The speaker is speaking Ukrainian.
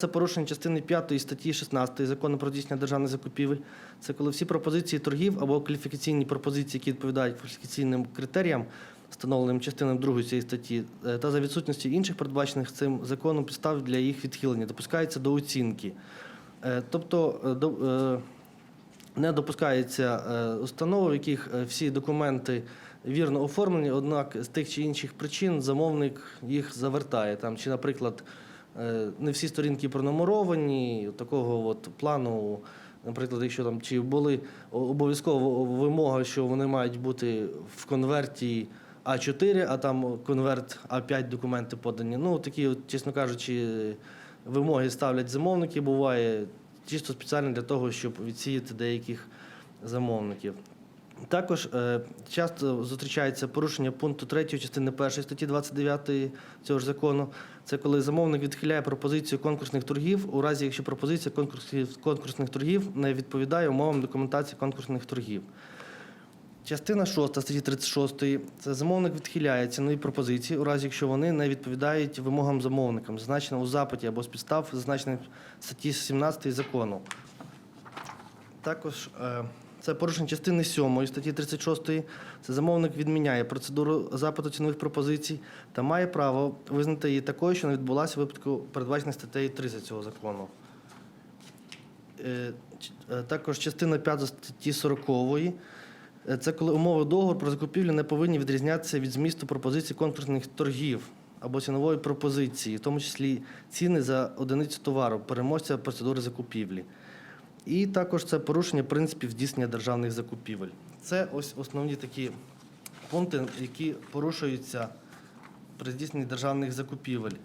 Це порушення частини 5 статті 16 закону про здійснення державних закупівель. Це коли всі пропозиції торгів або кваліфікаційні пропозиції, які відповідають кваліфікаційним критеріям, встановленим частиною 2 цієї статті, е, та за відсутності інших передбачених цим законом підстав для їх відхилення, допускаються до оцінки. Е, Тобто е, не допускається установ, в яких всі документи вірно оформлені, однак з тих чи інших причин замовник їх завертає. Там, чи, наприклад, не всі сторінки пронумеровані, такого от плану, наприклад, якщо там чи були обов'язково вимога, що вони мають бути в конверті А4, а там конверт А5 документи подані. Ну, такі, чесно кажучи, вимоги ставлять замовники, буває чисто спеціально для того, щоб відсіяти деяких замовників. Також е, часто зустрічається порушення пункту 3 частини 1 статті 29 цього ж закону. Це коли замовник відхиляє пропозицію конкурсних торгів, у разі якщо пропозиція конкурсів, конкурсних торгів не відповідає умовам документації конкурсних торгів. Частина 6 статті 36 це замовник відхиляє цінові пропозиції, у разі якщо вони не відповідають вимогам замовникам, зазначеним у запиті або з підстав, зазначених статті 17 закону. Також е, це порушення частини 7 статті 36. Це замовник відміняє процедуру запиту цінових пропозицій та має право визнати її такою, що не відбулася в випадку передбачених статтею 30 цього закону. Е, е, Також частина 5 статті 40. Е, Це коли умови договору про закупівлю не повинні відрізнятися від змісту пропозицій конкурсних торгів або цінової пропозиції, в тому числі ціни за одиницю товару, переможця процедури закупівлі. І також це порушення принципів здійснення державних закупівель. Це ось основні такі пункти, які порушуються при здійсненні державних закупівель.